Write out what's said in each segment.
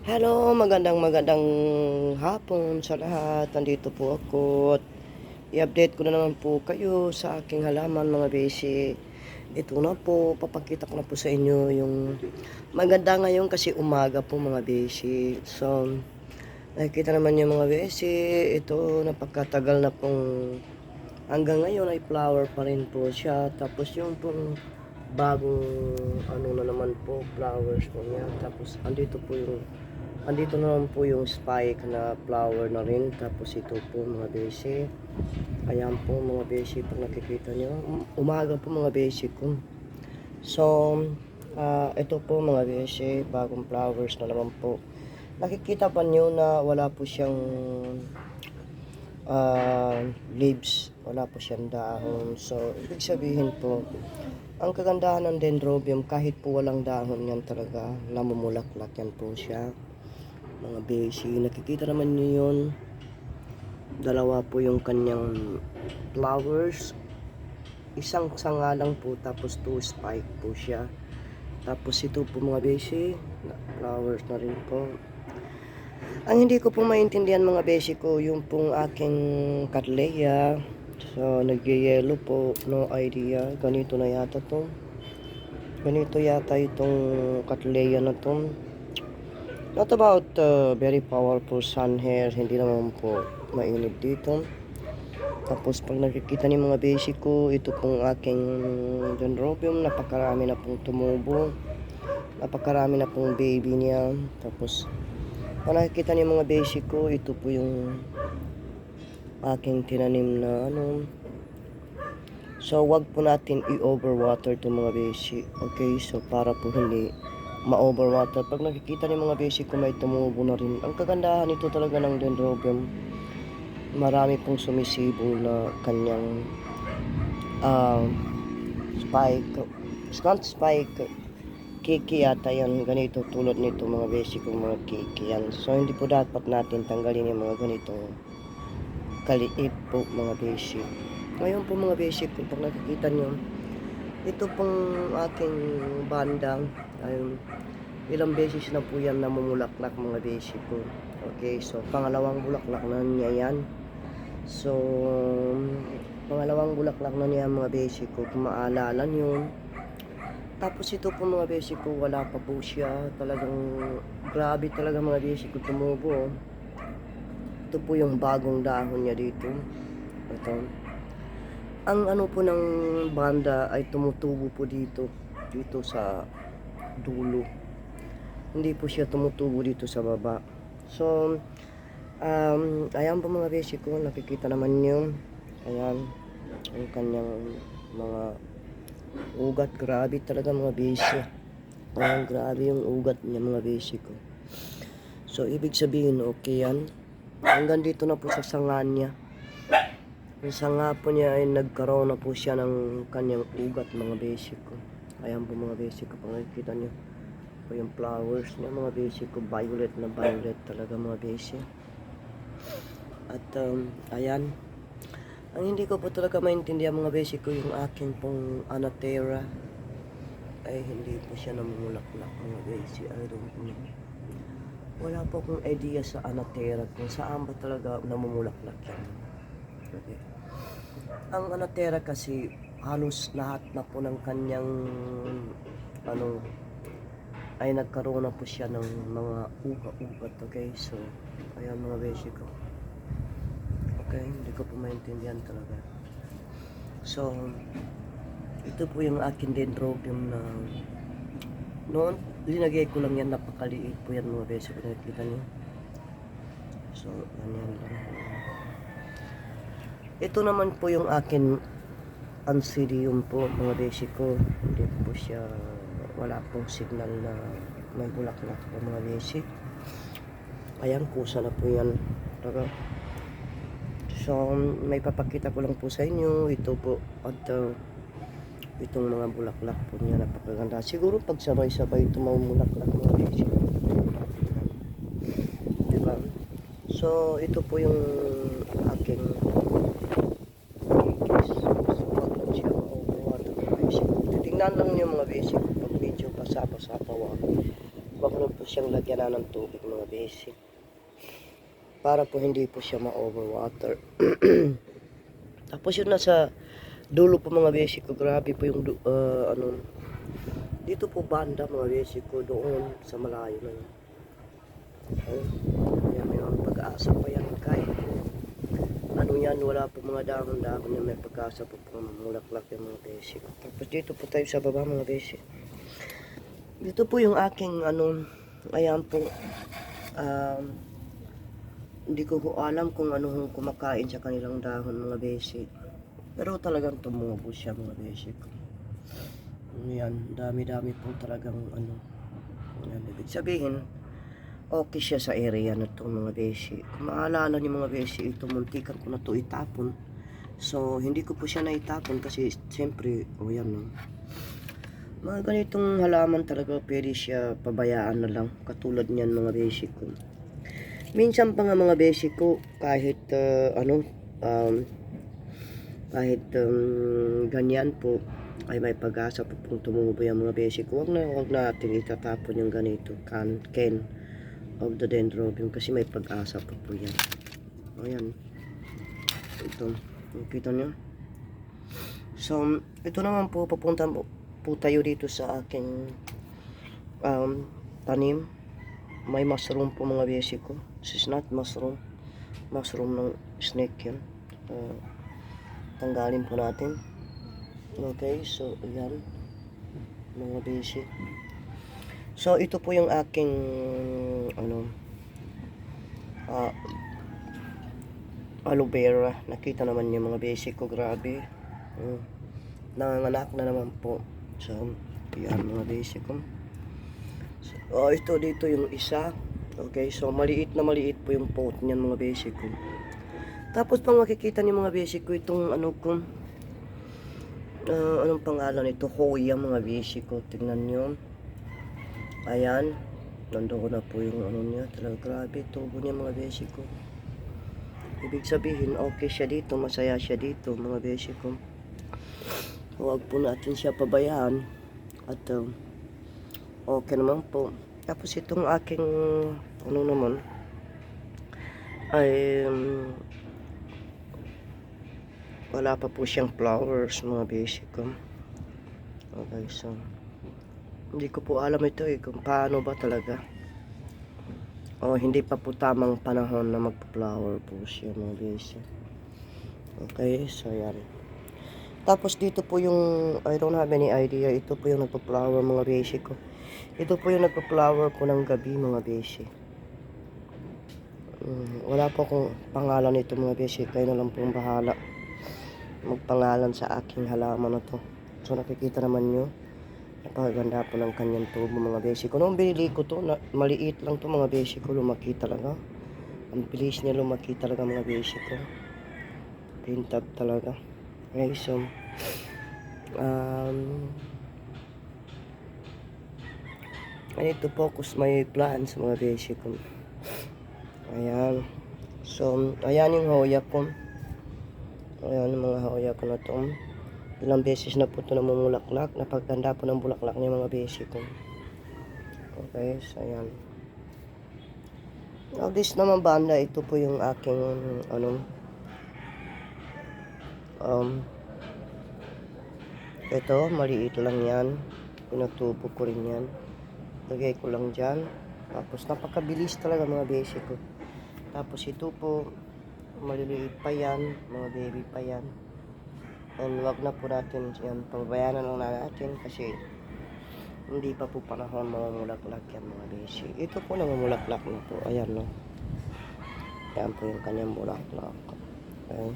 Hello, magandang magandang hapon sa lahat. Nandito po ako at i-update ko na naman po kayo sa aking halaman mga besi. Ito na po, papakita ko na po sa inyo yung maganda ngayon kasi umaga po mga besi. So, nakikita naman yung mga besi. Ito, napagkatagal na pong hanggang ngayon ay flower pa rin po siya. Tapos yung pong bagong ano na naman po, flowers po niya. Tapos andito po yung andito naman po yung spike na flower na rin. Tapos ito po mga besi. Ayan po mga besi pag nakikita niyo. Um- Umaga po mga besi ko. So, ah, ito po mga besi, bagong flowers na naman po. Nakikita pa niyo na wala po siyang ah, leaves. Wala po siyang dahon. So, ibig sabihin po, ang kagandahan ng dendrobium, kahit po walang dahon yan talaga, namumulaklak yan po siya. Mga besi, nakikita naman niyo yun. Dalawa po yung kanyang flowers. Isang sanga lang po, tapos two spike po siya. Tapos ito po mga besi, na- flowers na rin po. Ang hindi ko po maintindihan mga besi ko, yung pong aking Cattleya. So, nagyayelo po, no idea. Ganito na yata to. Ganito yata itong Cattleya na to. Not about uh, very powerful sun hair, hindi naman po mainit dito. Tapos pag nakikita ni mga basic ko, ito pong aking dendrobium, napakarami na pong tumubo. Napakarami na pong baby niya. Tapos pag nakikita ni mga basic ko, ito po yung aking tinanim na ano. So, wag po natin i-overwater itong mga basic. Okay, so para po hindi ma-overwater. Pag nakikita ni mga basic ko may tumubo na rin. Ang kagandahan nito talaga ng dendrobium, marami pong sumisibol na kanyang ah, spike. Not spike, kiki yata yan. Ganito tulad nito mga basic kong mga kiki yan. So hindi po dapat natin tanggalin yung mga ganito kaliit po mga basic. Ngayon po mga basic kung pag nakikita nyo, ito pong aking bandang ayun, ilang beses na po yan namumulaklak mga basic ko. Okay, so pangalawang bulaklak na niya yan. So, pangalawang bulaklak na niya mga basic ko, kung maalala nyo. Tapos ito po mga basic ko, wala pa po siya. Talagang grabe talaga mga basic ko tumubo. Ito po yung bagong dahon niya dito. Ito. Ang ano po ng banda ay tumutubo po dito. Dito sa dulo. Hindi po siya tumutubo dito sa baba. So, um, ayan po mga basic ko. Nakikita naman nyo. Ayan. Ang kanyang mga ugat. Grabe talaga mga basic. Ayan, grabe yung ugat niya mga basic ko. So, ibig sabihin, okay yan. Hanggang dito na po sa sanga niya. Yung sanga po niya ay nagkaroon na po siya ng kanyang ugat mga basic ko. Ayan po mga basic ko. Pag nakikita niyo po yung flowers niya mga basic ko. Violet na violet talaga mga basic. At um, ayan. Ang hindi ko po talaga maintindihan mga basic ko yung aking pong anatera ay hindi po siya namumulaklak mga basic. I don't know. Wala po akong idea sa anatera kung saan ba talaga namumulaklak yan. Okay. Ang anatera kasi halos lahat na po ng kanyang ano ay nagkaroon na po siya ng mga uga-ugat. Okay, so ayan mga basic ko. Okay, hindi ko po maintindihan talaga. So, ito po yung akin dendrobium na noon, linagay ko lang yan, napakaliit po yan mga beso kung nakikita niyo. So, ganyan lang. Ito naman po yung akin ansidium po mga basic ko. Hindi po siya, wala pong signal na may bulaklak po mga basic. Ayan, kusa na po yan. Talaga. So, may papakita ko lang po sa inyo. Ito po, at uh, itong mga bulaklak po niya napakaganda. Siguro pag sabay-sabay ito mamulaklak mga basic. Diba? So, ito po yung aking Titingnan lang niyo mga basic pag medyo pasapa-sapa ako. Huwag na po siyang lagyan ng tubig mga basic. Para po hindi po siya ma-overwater. Tapos yun nasa dulo po mga basic ko. Grabe po yung ah, ano. Dito po banda mga basic ko. Doon sa malayo na yun. Ayun. Kaya may mga pag-asa pa yan. Kahit po ano yan, wala po mga dahon-dahon yan. May pag-asa po po mulaklak yung mga basic. Tapos dito po tayo sa baba mga basic. Dito po yung aking ano, ayan po. Um, hindi ko po alam kung ano kumakain sa kanilang dahon mga basic. Pero talagang tumubo siya mga basic. Yan, dami-dami po talagang ano. Yan, ibig sabihin, okay siya sa area na to mga basic. Kung maalala niyo mga basic, ito muntikan ko na to itapon. So, hindi ko po siya naitapon kasi siyempre, o yan no. Mga ganitong halaman talaga pwede siya pabayaan na lang. Katulad niyan mga basic ko. Minsan pa nga mga basic ko, kahit ah, ano, um, kahit um, ganyan po, ay may pag-asa po pong tumubo yung mga basic ko. Huwag na, huwag natin itatapon yung ganito, can, can of the dendrobium kasi may pag-asa po po yan. O yan. Ito. Nakita niyo? So, ito naman po, papunta po, tayo dito sa aking um, tanim. May mushroom po mga basic ko. This is not mushroom. Mushroom ng snake yan. Uh, tanggalin po natin. Okay, so yan. Mga basic. So, ito po yung aking ano ah aloe vera. Nakita naman niyo mga basic ko. Grabe. Mm. Nanganganak na naman po. So, yan mga basic ko. So, oh, ito dito yung isa. Okay, so maliit na maliit po yung pot niyan mga basic ko. Tapos pang makikita niyo mga basic ko itong ano ko ah, anong pangalan nito? Hoya mga basic ko. Tingnan niyo. Ayan. Nandoon na po yung ano niya. Talaga grabe. Tubo niya mga basic ko. Ibig sabihin, okay siya dito. Masaya siya dito mga basic ko. Huwag po natin siya pabayaan. At um, okay naman po. Tapos itong aking ano naman ay um, wala pa po siyang flowers mga basic ko. Okay, so hindi ko po alam ito eh kung paano ba talaga. O hindi pa po tamang panahon na magpa-flower po siya mga basic. Okay, so yan. Tapos dito po yung, I don't have any idea, ito po yung nagpa-flower mga basic ko. Ito po yung nagpa-flower po ng gabi mga basic. Mm, wala po akong pangalan nito mga basic, kayo na lang pong bahala magpangalan sa aking halaman na to. So nakikita naman nyo, napakaganda po ng kanyang tubo mga basic ko. Binili ko to, na, maliit lang to mga basic ko, lumaki talaga. Ang bilis niya lumaki talaga mga basic ko. Talaga. Okay, so, um, I need to focus my plans mga basic ko. Ayan. So, ayan yung hoya ko. Ayan yung mga hoya ko na to. Ilang beses na po ito namumulaklak. Napaganda po ng bulaklak niya mga basic ko. Okay, so ayan. Now this naman banda, ito po yung aking ano um ito, maliit lang yan. Pinatubo ko rin yan. Lagay ko lang dyan. Tapos napakabilis talaga mga basic ko. Tapos ito po, maliliit pa yan, mga baby pa yan. And wag na po natin yan, pabayanan lang na natin kasi hindi pa po panahon mamumulaklak yan mga basic. Ito po namumulaklak na po, ayan no. Yan po yung kanyang bulaklak. Okay.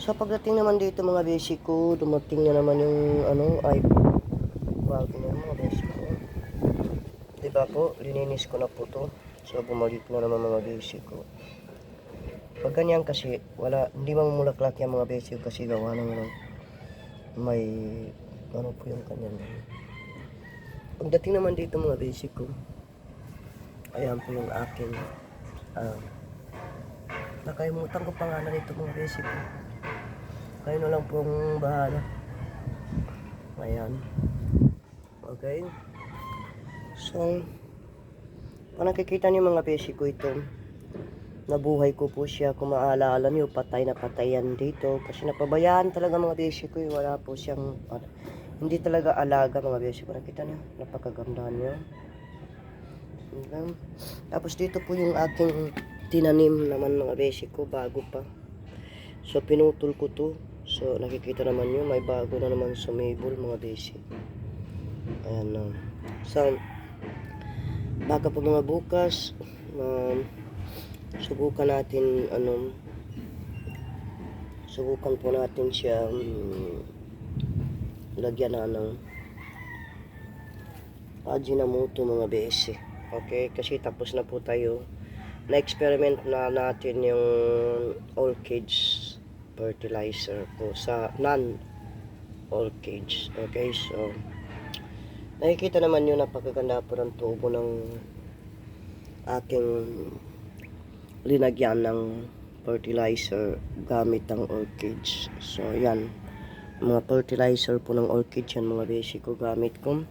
So pagdating naman dito mga basic ko, dumating na naman yung ano, ay bago na mga basic ko. Diba po, lininis ko na po to. So bumalik na naman mga basic ko. Pag ganyan kasi, wala, hindi mamumulaklak yung mga basic kasi gawa ng ano, may, ano po yung kanyang. Pagdating naman dito mga basic ko, ayan po yung aking, ah, nakalimutan ko pangalan nito mga basic ko. Kayo na lang pong bahala. Ayan. Okay. So, kung nakikita niyo mga beshi ko ito, nabuhay ko po siya. Kung maaalala niyo, patay na patay yan dito. Kasi napabayaan talaga mga beshi ko. eh. Wala po siyang, ano, hindi talaga alaga mga beshi ko. Nakita niyo, napakaganda niyo. Okay. Tapos dito po yung aking tinanim naman mga beshi ko, bago pa. So, pinutol ko to. So, nakikita naman nyo, may bago na naman sumibol mga beshi. Ayan na. So, baka pa mga bukas, um, subukan natin, ano, subukan po natin siya um, lagyan na ng Ajinomoto mga besi. Okay, kasi tapos na po tayo. Na-experiment na natin yung all cage fertilizer po sa non all cage. Okay, so nakikita naman yun napakaganda po ng tubo ng aking linagyan ng fertilizer gamit ang orchids. So, yan. Mga fertilizer po ng orchid yan mga basic ko gamit ko.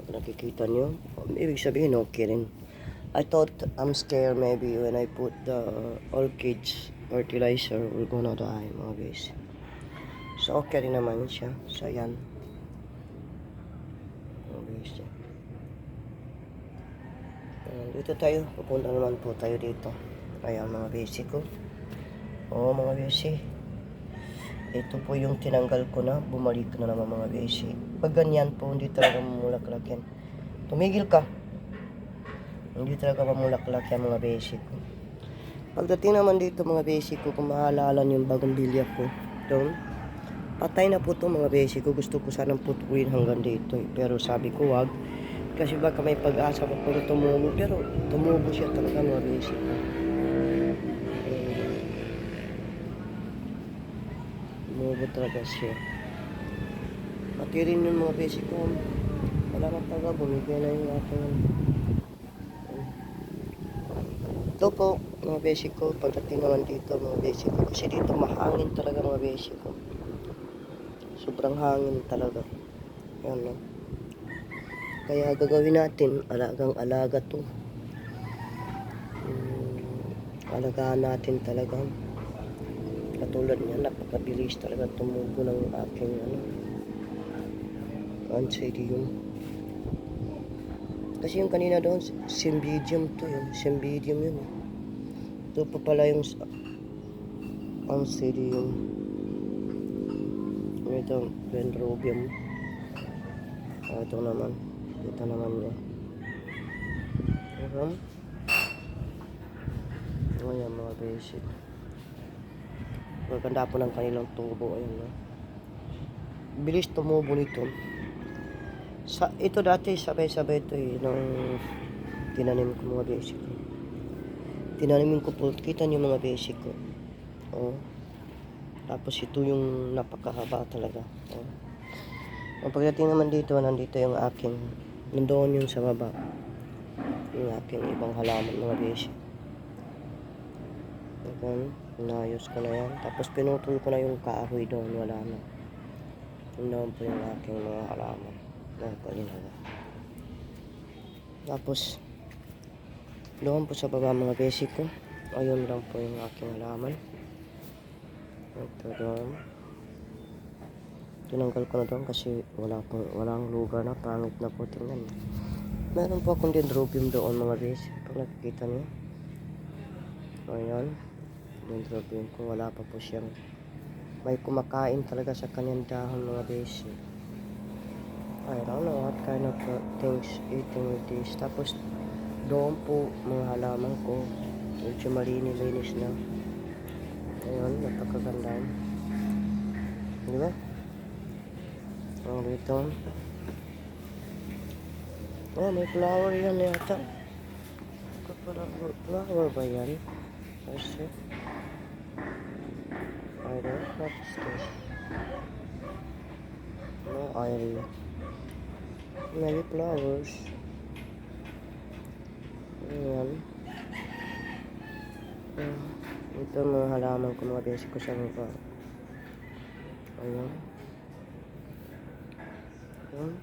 Pag nakikita nyo, ibig sabihin okay rin. I thought I'm scared maybe when I put the orchids fertilizer we're gonna die mga basic. So, okay rin naman siya. So, yan. Mga basic. Uh, dito tayo. Pupunta naman po tayo dito. Ayan mga basic ko. Oo mga basic. Ito po yung tinanggal ko na. Bumalik na naman mga basic. Pag ganyan po, hindi talaga mamulaklak yan. Tumigil ka. Hindi talaga mamulaklak yan mga basic ko. Pagdating naman dito mga basic ko, kung maalala niyo yung bagong bilya ko, doon, patay na po to mga basic ko. Gusto ko sanang putulin hanggang dito. eh. Pero sabi ko wag. Kasi baka may pag-asa pa pag tumubo. Pero tumubo siya talaga ko. Eh, Tumubo talaga siya. Pati rin yung mga basic ko. Wala na talaga. Bumigay na yung aking ito po, mga basic ko, pagdating naman dito, mga basic ko, kasi dito mahangin talaga mga basic ko. Sobrang hangin talaga. Yan no. Kaya gagawin natin, alagang alaga to. Hmm, alagaan natin talaga. Katulad niya, napakabilis talaga tumubo ng aking ano, anthurium. Kasi yung kanina doon, symbidium to yun. Symbidium yun. Ito pa pala yung anthurium. Ito, dendrobium. Ah, ito naman. Ito naman niya. Diba? Ayan mga basic. Maganda po ng kanilang tubo. Ayan no? Bilis tumubo nito. Sa, ito dati sabay-sabay ito eh. Nung tinanim ko mga basic. Tinanimin ko po. Kita niyo mga basic ko. Oh. Tapos ito yung napakahaba talaga. Oh. Ang pagdating naman dito, nandito yung aking, nandoon yung sa baba. Yung aking ibang halaman mga basic. Okay, inayos ko na yan. Tapos pinutol ko na yung kahoy doon, wala na. Nandoon po yung aking mga halaman. Yan po, yun na. Tapos, doon po sa baba mga basic ko. Ayun lang po yung aking halaman. Ito doon. Tinanggal ko na doon kasi wala po, walang lugar na pangit na po tingnan. Meron po akong dendrobium doon mga basic. Pag nakikita niyo. Ayan. Dendrobium ko wala pa po siyang may kumakain talaga sa kanyang dahon mga basic. I don't know what kind of things eating with this. Tapos, doon po mga halaman ko. Medyo malinis-linis na. Ayun, napakaganda. Di ba? Ang dito. Oh, may flower yan yata. Kapala, flower ba yan? See. I don't know what is this. No idea. Maybe flowers. Ayan. Ito mga halaman ko mga basic ko sa baba. Ayan. Ayan.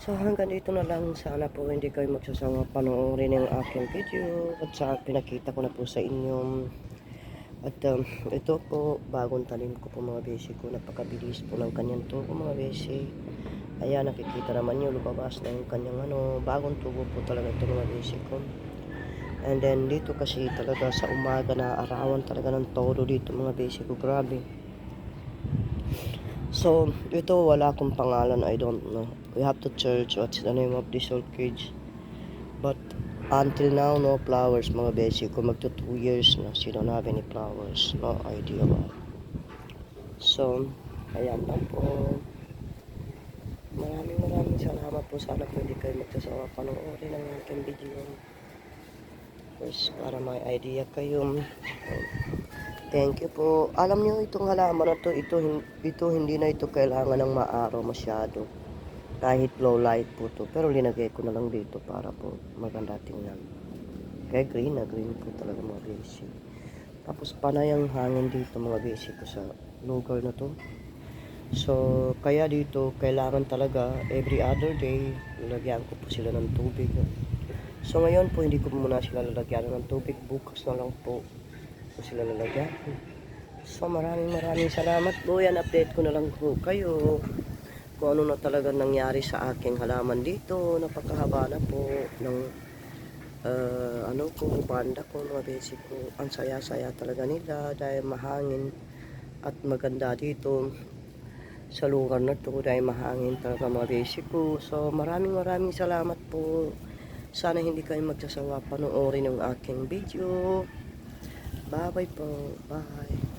So hanggang dito na lang. Sana po hindi kayo magsasawa panoorin yung aking video. At sa pinakita ko na po sa inyo. At um, ito po, bagong tanim ko po mga besi ko. Napakabilis po ng kanyang tubo mga besi. Ayan, nakikita naman nyo, lumabas na yung kanyang ano, bagong tubo po talaga ito mga besi ko. And then dito kasi talaga sa umaga na arawan talaga ng todo dito mga besi ko. Grabe. So, ito wala akong pangalan, I don't know. We have to search what's the name of this orchid. But until now, no flowers mga besi ko. Magto 2 years na. She don't have any flowers. No idea why. So, ayan lang po. Maraming maraming salamat po. Sana po hindi kayo magsasawa panoorin ang aking video. First, para may idea kayo. Thank you po. Alam niyo itong halaman na to, ito, ito hindi na ito kailangan ng maaraw masyado. Kahit low light po to. Pero linagay ko na lang dito para po maganda tingnan. Kaya green na green po talaga mga basic. Tapos panay ang hangin dito mga basic ko sa lugar na to. So, kaya dito, kailangan talaga every other day, lalagyan ko po sila ng tubig. So, ngayon po, hindi ko muna sila lalagyan ng tubig. Bukas na lang po ko sila lalagyan. So, maraming maraming salamat po. Yan, update ko na lang po kayo kung ano na talaga nangyari sa aking halaman dito. Napakahaba na po ng uh, ano ko, banda ko, mga basic ko. Ang saya-saya talaga nila dahil mahangin at maganda dito sa lugar na to dahil mahangin talaga mga basic ko. So maraming maraming salamat po. Sana hindi kayo magsasawa panoorin yung aking video. Bye bye po. Bye.